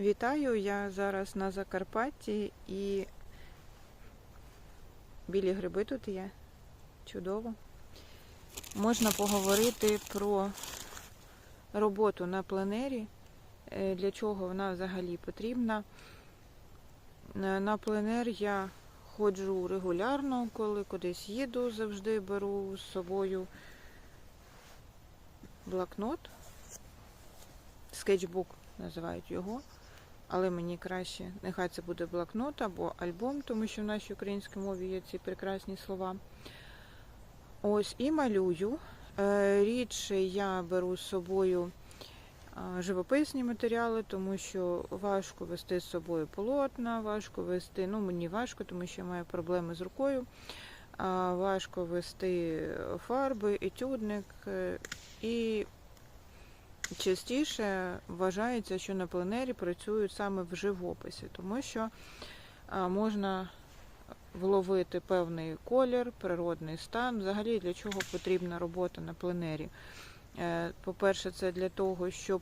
Вітаю, я зараз на Закарпатті і білі гриби тут є. Чудово. Можна поговорити про роботу на пленері, е, для чого вона взагалі потрібна. На на пленер я ходжу регулярно, коли кудись їду, завжди беру з собою блокнот, скетчбук називають його. Але мені краще, нехай це буде блокнот або альбом, тому що в нашій українській мові є ці прекрасні слова. Ось і малюю. Е, Рідше я беру з собою живописні матеріали, тому що важко вести з собою полотна, важко вести, ну мені важко, тому що я маю проблеми з рукою. Важко вести фарби, етюдник. е, І частіше вважається, що на пленері працюють саме в живописі, тому що можна вловити певний колір, природний стан. Взагалі для чого потрібна робота на пленері. Е, По-перше, це для того, щоб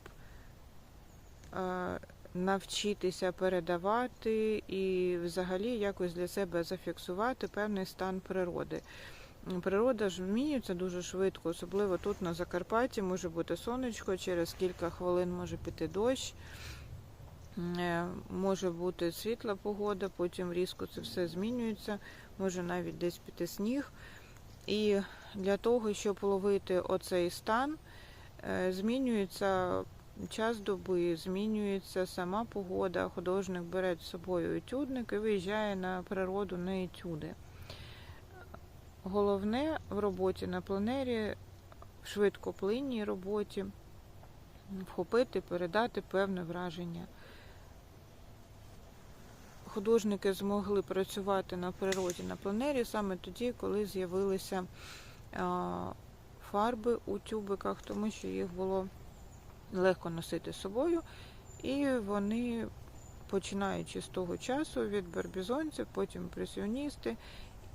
навчитися передавати і взагалі якось для себе зафіксувати певний стан природи. Природа ж змінюється дуже швидко, особливо тут на Закарпатті може бути сонечко, через кілька хвилин може піти дощ, е, може бути світла погода, потім різко це все змінюється, може навіть десь піти сніг. І для того, щоб ловити оцей стан, е, змінюється час доби, змінюється сама погода. Художник бере з собою етюдник і виїжджає на природу на етюди. Головне в роботі на пленері, в швидкоплинній роботі, вхопити, передати певне враження. Художники змогли працювати на природі на пленері саме тоді, коли з'явилися фарби у тюбиках, тому що їх було легко носити з собою, і вони, починаючи з того часу, від барбізонців, потім імпресіоністи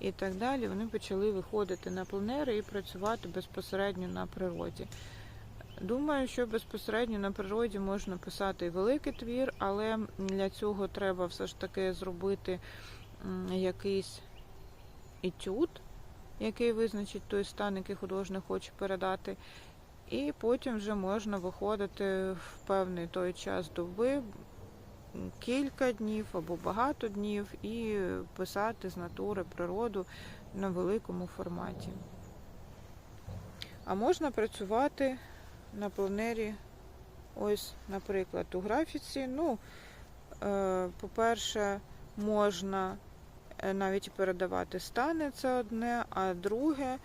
і так далі, вони почали виходити на пленери і працювати безпосередньо на природі. Думаю, що безпосередньо на природі можна писати великий твір, але для цього треба все ж таки зробити якийсь етюд, який визначить той стан, який художник хоче передати. І потім вже можна виходити в певний той час доби, кілька днів або багато днів, і писати з натури природу на великому форматі. А можна працювати на пленері, ось, наприклад, у графіці. Ну, е, по-перше, можна е, навіть передавати стани, це одне, а друге,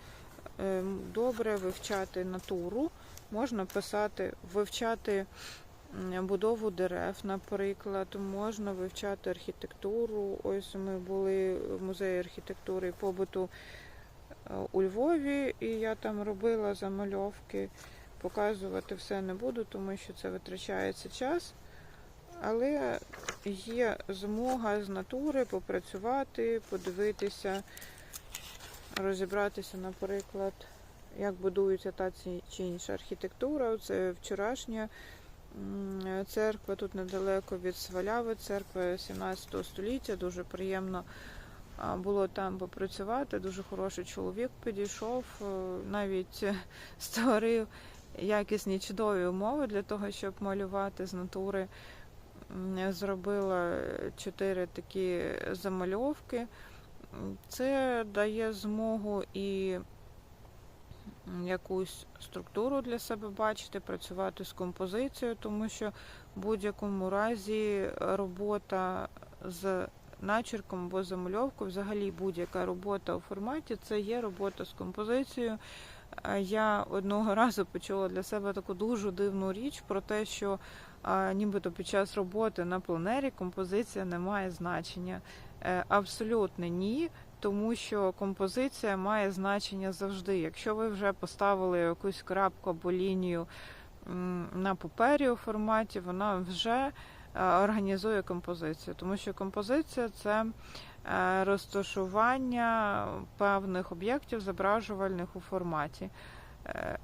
е, добре вивчати натуру. Можна писати, вивчати будову дерев, наприклад, можна вивчати архітектуру. Ось ми були в музеї архітектури і побуту е, у Львові, і я там робила замальовки. Показувати все не буду, тому що це витрачається час. Але є змога з натури попрацювати, подивитися, розібратися, наприклад, як будується та чи інша архітектура. Це вчорашня церква, тут недалеко від Сваляви, церква 17 століття. Дуже приємно було там попрацювати. Дуже хороший чоловік підійшов, е, навіть створив якісні чудові умови для того, щоб малювати з натури. Зробила чотири такі замальовки. Це дає змогу і якусь структуру для себе бачити, працювати з композицією, тому що в будь-якому разі робота з начерком або замальовкою, взагалі будь-яка робота у форматі, це є робота з композицією. Е, Я одного разу почула для себе таку дуже дивну річ про те, що а, нібито під час роботи на пленері композиція не має значення. Е, Абсолютно ні, тому що композиція має значення завжди. Якщо ви вже поставили якусь крапку або лінію на папері у форматі, вона вже е, організує композицію, тому що композиція це е, розташування певних об'єктів зображувальних у форматі. Е,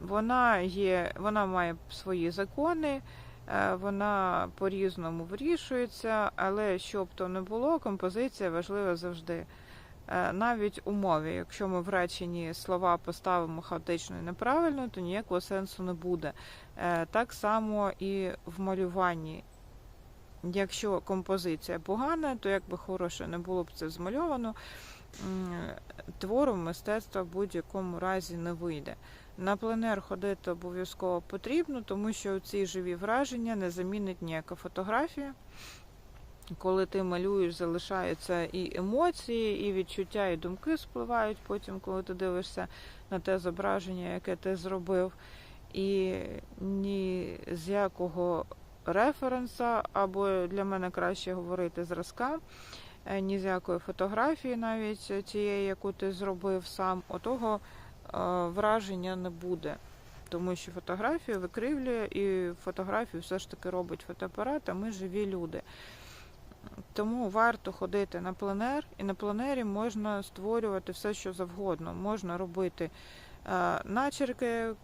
Вона є, вона має свої закони, Вона по-різному вирішується, але щоб то не було, композиція важлива завжди. Е, Навіть у мові, якщо ми в реченні слова поставимо хаотично і неправильно, то ніякого сенсу не буде. Е, Так само і в малюванні. Якщо композиція погана, то як би хороше не було б це змальовано, м, твору мистецтва в будь-якому разі не вийде. На пленер ходити обов'язково потрібно, тому що ці живі враження не замінить ніяка фотографія. Коли ти малюєш, залишаються і емоції, і відчуття, і думки спливають потім, коли ти дивишся на те зображення, яке ти зробив. І ні з якого референса, або для мене краще говорити зразка, е, ні з якої фотографії, навіть тієї, яку ти зробив сам, отого враження не буде. Тому що фотографію викривлює, і фотографію все ж таки робить фотоапарат, а ми живі люди. Тому варто ходити на пленер, і на пленері можна створювати все, що завгодно. Можна робити е, начерки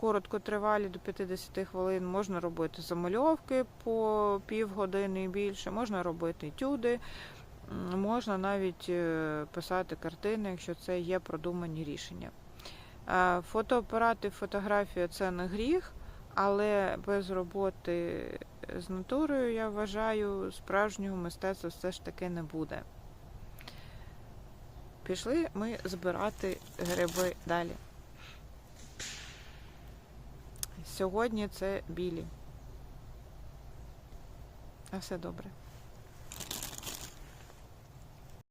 короткотривалі до 50 хвилин, можна робити замальовки по півгодини і більше, можна робити етюди, можна навіть е, писати картини, якщо це є продумані рішення. Е, Фотоапарат і фотографія це не гріх, але без роботи з натурою, я вважаю, справжнього мистецтва все ж таки не буде. Пішли ми збирати гриби далі. Сьогодні це білі. А все добре.